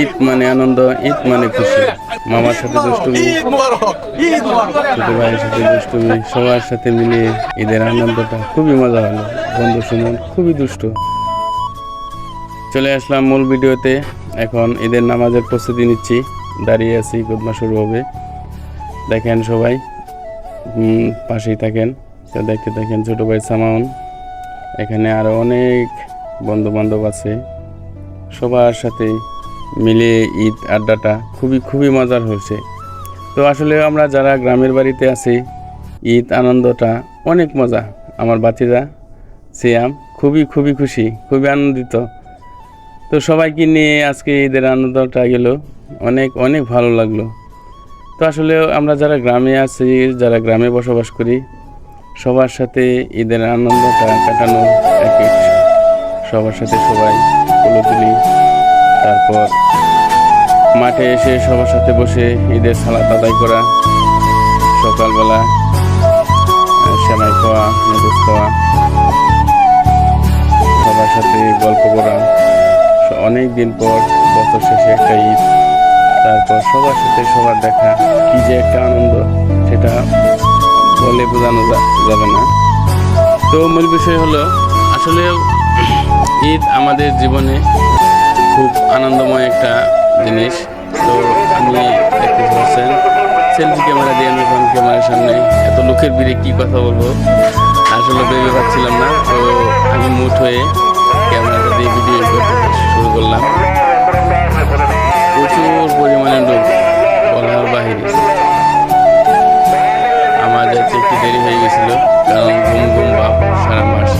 ঈদ মানে আনন্দ ঈদ মানে খুশি। মামার সাথে দুষ্টুমি ছোট ভাইয়ের সাথে দুষ্টুমি সবার সাথে মিলিয়ে ঈদের আনন্দটা খুবই মজা হলো। বন্ধু সুমন খুবই দুষ্ট। চলে আসলাম মূল ভিডিওতে। এখন ঈদের নামাজের প্রস্তুতি নিচ্ছি। দাঁড়িয়ে আছি গুদমা শুরু হবে। দেখেন সবাই পাশেই থাকেন। তো দেখতে থাকেন ছোট ভাই সামাউন। এখানে আরও অনেক বন্ধু বান্ধব আছে। সবার সাথে মিলে ঈদ আড্ডাটা খুবই খুবই মজার হয়েছে। তো আসলে আমরা যারা গ্রামের বাড়িতে আছি, ঈদ আনন্দটা অনেক মজা। আমার বাচ্চারা সিয়াম, খুবই খুবই খুশি, খুবই আনন্দিত। তো সবাইকে নিয়ে আজকে ঈদের আনন্দটা গেল, অনেক অনেক ভালো লাগল। তো আসলে আমরা যারা গ্রামে আছি, যারা গ্রামে বসবাস করি, সবার সাথে ঈদের আনন্দটা কাটানো এক সবার সাথে সবাই তুলি তারপর মাঠে এসে সবার সাথে বসে ঈদের সালাত আদায় করা, সকালবেলা সেমাই খাওয়া, নুডলস খাওয়া, সবার সাথে গল্প করা। অনেক দিন পর, বছর শেষে একটা ঈদ। তারপর সবার সাথে সবার দেখা, কি যে একটা আনন্দ, সেটা বলে বোঝানো যাবে না। তো মূল বিষয় হলো, আসলে ঈদ আমাদের জীবনে খুব আনন্দময় একটা জিনিস। তো আমি দেখতে পাচ্ছেন সেলফি ক্যামেরা দিয়ে আমি ফোন ক্যামেরার সামনে এত লোকের ভিড়ে কি কথা বলব? আসলে ভেবে পাচ্ছিলাম না। তো আমি মুঠ হয়ে ক্যামেরাটা দিয়ে ভিডিও করতে শুরু করলাম। প্রচুর পরিমাণে লোক বলার বাহিরে আমার যাতে একটু দেরি হয়ে গেছিল, কারণ ঘুম ঘুম ভাব সারা মাস।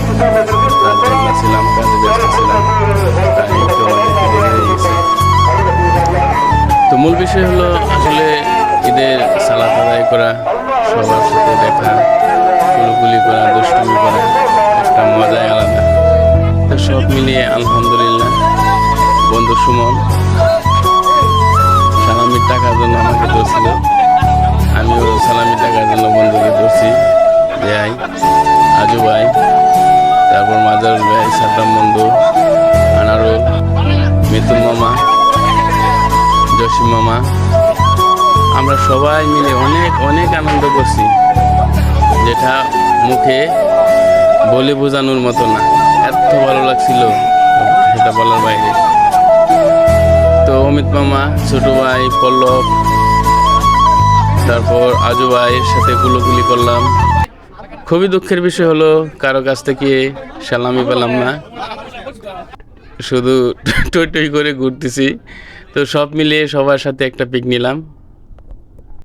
মূল বিষয় হলো আসলে ঈদের সালাত আদায় করা, সবার সাথে দেখা, কুলুকুলি করা, দুষ্টুমি করা, একটা মজাই আলাদা। তো সব মিলিয়ে আলহামদুলিল্লাহ। বন্ধু সুমন সালামির টাকার জন্য আমাকে ধরছিল। আমিও সালামি টাকার জন্য বন্ধুকে ধরছি। যে আই আজু ভাই, তারপর মাজারুল ভাই, সাদ্দাম বন্ধু, আনারুল, মিতুল মামা জসিম মামা। আমরা সবাই মিলে অনেক অনেক আনন্দ করছি। যেটা মুখে বলে বোঝানোর মতো না। এত ভালো লাগছিল সেটা বলার বাইরে। তো অমিত মামা, ছোট ভাই, পল্লব, তারপর আজু ভাইয়ের সাথে গুলোগুলি করলাম। খুবই দুঃখের বিষয় হলো, কারও কাছ থেকে সালামি পেলাম না। শুধু টই টই করে ঘুরতেছি। তো সব মিলিয়ে সবার সাথে একটা পিক নিলাম।